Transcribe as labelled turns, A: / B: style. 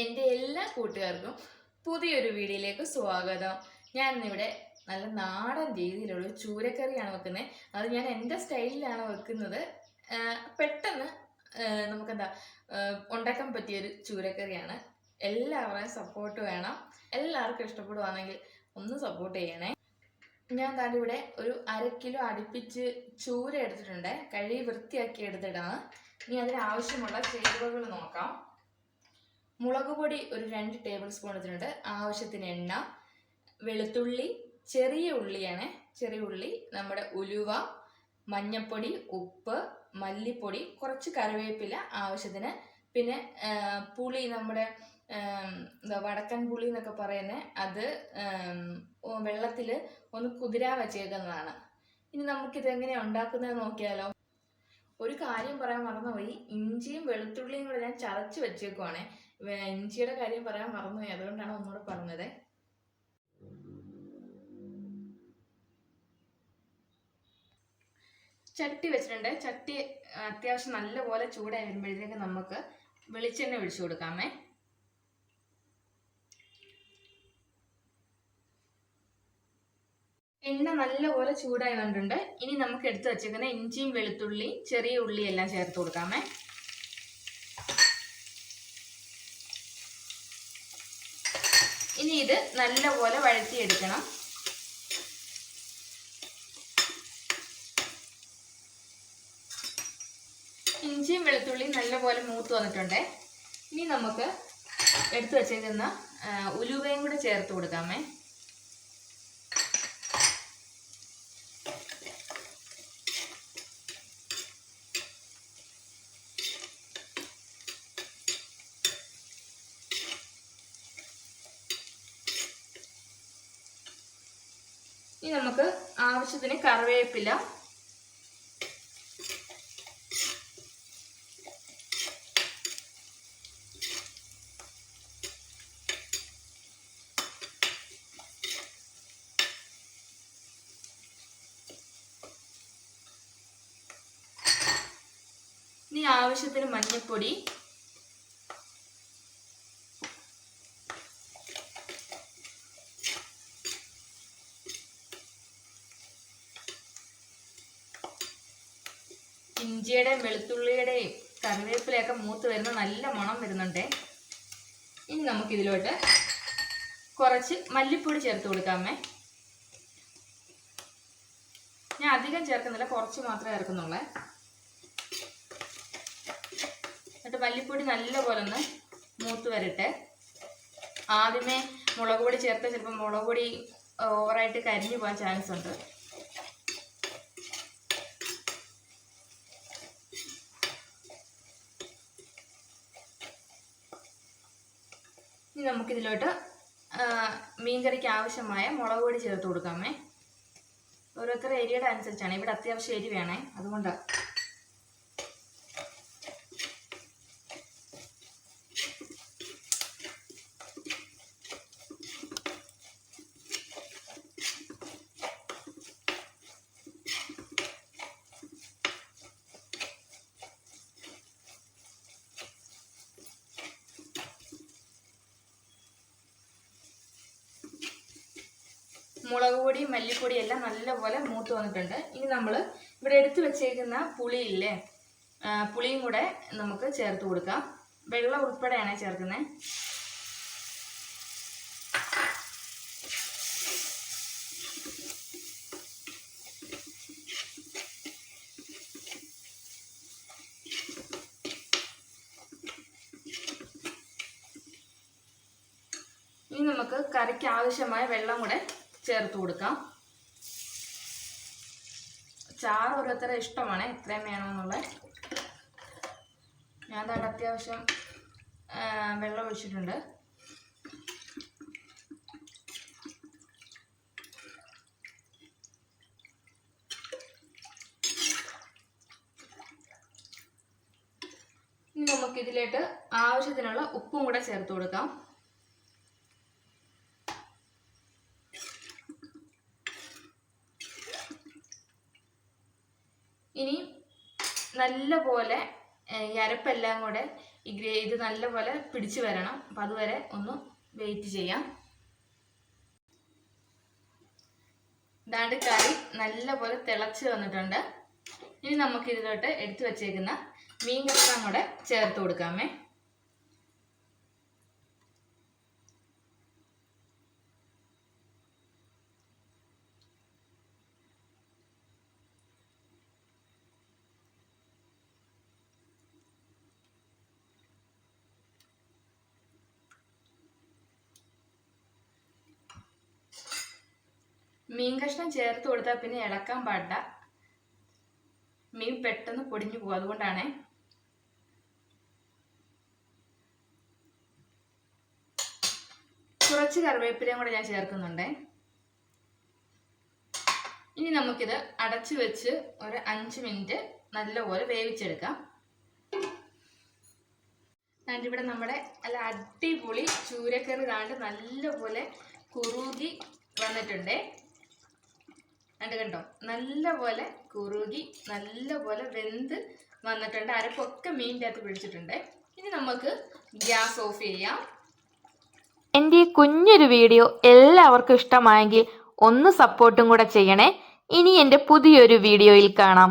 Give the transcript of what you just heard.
A: എന്റെ എല്ലാ കൂട്ടുകാർക്കും പുതിയൊരു വീഡിയോയിലേക്ക് സ്വാഗതം. ഞാൻ ഇന്നിവിടെ നല്ല നാടൻ രീതിയിലുള്ള ചൂരക്കറിയാണ് വെക്കുന്നത്. അത് ഞാൻ എന്റെ സ്റ്റൈലിലാണ് വെക്കുന്നത്. പെട്ടെന്ന് നമുക്കെന്താ ഉണ്ടാക്കാൻ പറ്റിയൊരു ചൂരക്കറിയാണ്. എല്ലാവരുടെയും സപ്പോർട്ട് വേണം. എല്ലാവർക്കും ഇഷ്ടപ്പെടുവാണെങ്കിൽ ഒന്ന് സപ്പോർട്ട് ചെയ്യണേ. ഞാൻ താണ്ട് ഇവിടെ ഒരു അര കിലോ അടുപ്പിച്ച് ചൂര എടുത്തിട്ടുണ്ട്. കഴുകി വൃത്തിയാക്കി എടുത്തിടാണ് ഇനി അതിനാവശ്യമുള്ള ചേരുവകൾ നോക്കാം. മുളക് പൊടി ഒരു രണ്ട് ടേബിൾ സ്പൂൺ എടുത്തിട്ടുണ്ട് ആവശ്യത്തിന് എണ്ണ വെളുത്തുള്ളി ചെറിയ ഉള്ളിയാണ്. ചെറിയ ഉള്ളി നമ്മുടെ ഉലുവ മഞ്ഞപ്പൊടി ഉപ്പ് മല്ലിപ്പൊടി കുറച്ച് കറിവേപ്പില ആവശ്യത്തിന്. പിന്നെ പുളി നമ്മുടെ എന്താ വടക്കൻ പുളി എന്നൊക്കെ പറയുന്നത് അത് വെള്ളത്തിൽ ഒന്ന് കുതിരാ വച്ചേക്കുന്നതാണ്. ഇനി നമുക്കിത് എങ്ങനെയാണ് ഉണ്ടാക്കുന്നത് നോക്കിയാലോ. ഒരു കാര്യം പറയാൻ മറന്നുപോയി. ഇഞ്ചിയും വെളുത്തുള്ളിയും കൂടെ ഞാൻ ചതച്ച് വെച്ചേക്കുവാണേ. വേ- ഇഞ്ചിയുടെ കാര്യം പറയാൻ മറന്നുപോയി. അതുകൊണ്ടാണ് ഒന്നുകൂടെ പറഞ്ഞത്. ചട്ടി വെച്ചിട്ടുണ്ട്. ചട്ടി അത്യാവശ്യം നല്ലപോലെ ചൂടായി വരുമ്പോഴത്തേക്ക് നമുക്ക് വെളിച്ചെണ്ണ ഒഴിച്ചു കൊടുക്കാമേ. എണ്ണ നല്ലപോലെ ചൂടായി വന്നിട്ടുണ്ട്. ഇനി നമുക്ക് എടുത്തു വെച്ചേക്കുന്ന ഇഞ്ചിയും വെളുത്തുള്ളിയും ചെറിയ ഉള്ളിയും എല്ലാം ചേർത്ത് കൊടുക്കാമേ. ഇനി ഇത് നല്ലപോലെ വഴറ്റിയെടുക്കണം. ഇഞ്ചിയും വെളുത്തുള്ളിയും നല്ലപോലെ മൂത്ത് വന്നിട്ടുണ്ട്. ഇനി നമുക്ക് എടുത്തു വച്ചേക്കുന്ന ഉലുവയും കൂടെ ചേർത്ത് കൊടുക്കാമേ. ഇനി നമുക്ക് ആവശ്യത്തിന് കറിവേപ്പില. ഇനി ആവശ്യത്തിന് മഞ്ഞൾപ്പൊടി ഇഞ്ചിയുടെയും വെളുത്തുള്ളിയുടെയും കറിവേപ്പിലയൊക്കെ മൂത്ത് വരുന്ന നല്ല മണം വരുന്നുണ്ട്. ഇനി നമുക്കിതിലോട്ട് കുറച്ച് മല്ലിപ്പൊടി ചേർത്ത് കൊടുക്കാമേ ഞാൻ അധികം ചേർക്കുന്നില്ല കുറച്ച് മാത്രമേ ചേർക്കുന്നുള്ളേ. എന്നിട്ട് മല്ലിപ്പൊടി നല്ലപോലെ ഒന്ന് മൂത്ത് വരട്ടെ. ആദ്യമേ മുളക് പൊടി ചേർത്ത് ചിലപ്പോൾ മുളക് പൊടി ഓവറായിട്ട് കരിഞ്ഞു പോകാൻ ചാൻസ് ഉണ്ട് ഇനി നമുക്കിതിലോട്ട് മീൻകറിക്ക് ആവശ്യമായ മുളക് പൊടി ചേർത്ത് കൊടുക്കാമേ. ഓരോരുത്തരുടെ എരിയുടെ അനുസരിച്ചാണ്. ഇവിടെ അത്യാവശ്യം എരി വേണേ അതുകൊണ്ടാണ് മുളക് പൊടി മല്ലിപ്പൊടി എല്ലാം നല്ലപോലെ മൂത്ത് വന്നിട്ടുണ്ട്. ഇനി നമ്മൾ ഇവിടെ എടുത്തു വെച്ചേക്കുന്ന പുളിയില്ലേ പുളിയും കൂടെ നമുക്ക് ചേർത്ത് കൊടുക്കാം. വെള്ളം ഉൾപ്പെടെയാണ് ചേർക്കുന്നത് ഇനി നമുക്ക് കറിക്ക് ആവശ്യമായ വെള്ളം കൂടെ ചേർത്ത് കൊടുക്കാം. ചാറ് ഓരോരുത്തരുടെ ഇഷ്ടമാണ് എത്രയും വേണമെന്നുള്ളത് ഞാൻ തന്നെ അത്യാവശ്യം വെള്ളം ഒഴിച്ചിട്ടുണ്ട്. ഇനി നമുക്കിതിലേക്ക് ആവശ്യത്തിനുള്ള ഉപ്പും കൂടെ ചേർത്ത് കൊടുക്കാം. ഇനി നല്ലപോലെ ഈ അരപ്പെല്ലാം കൂടെ ഈ ഗ്രേ ഇത് നല്ലപോലെ പിടിച്ചു വരണം. അപ്പം അതുവരെ ഒന്ന് വെയിറ്റ് ചെയ്യാം. ഇതാണ്ട് കറി നല്ലപോലെ തിളച്ച് വന്നിട്ടുണ്ട്. ഇനി നമുക്ക് ഇതിലോട്ട് എടുത്തു വച്ചേക്കുന്ന മീൻ കഷ്ണം കൂടെ ചേർത്ത് കൊടുക്കാമേ. മീൻ കഷ്ണം ചേർത്ത് കൊടുത്താൽ പിന്നെ ഇളക്കാൻ പാടില്ല. മീൻ പെട്ടെന്ന് പൊടിഞ്ഞു പോകും അതുകൊണ്ടാണേ. കുറച്ച് കറിവേപ്പിലയും കൂടെ ഞാൻ ചേർക്കുന്നുണ്ടേ. ഇനി നമുക്കിത് അടച്ചു വെച്ച് ഒരു അഞ്ച് മിനിറ്റ് നല്ലപോലെ വേവിച്ചെടുക്കാം. ഇവിടെ നമ്മുടെ നല്ല അടിപൊളി ചൂരക്കറി താണ്ട് നല്ലപോലെ കുറുകി വന്നിട്ടുണ്ടേ. കണ്ട് കണ്ടോ? നല്ലപോലെ കുറുകി നല്ലപോലെ വെന്ത് വന്നിട്ടുണ്ട്. അരപ്പൊക്കെ മീനിന്റെ അകത്ത് പിടിച്ചിട്ടുണ്ട്. ഇനി നമുക്ക് ഗ്യാസ് ഓഫ് ചെയ്യാം.
B: എന്റെ ഈ കുഞ്ഞൊരു വീഡിയോ എല്ലാവർക്കും ഇഷ്ടമായെങ്കിൽ ഒന്ന് സപ്പോർട്ടും കൂടെ ചെയ്യണേ. ഇനി എന്റെ പുതിയൊരു വീഡിയോയിൽ കാണാം.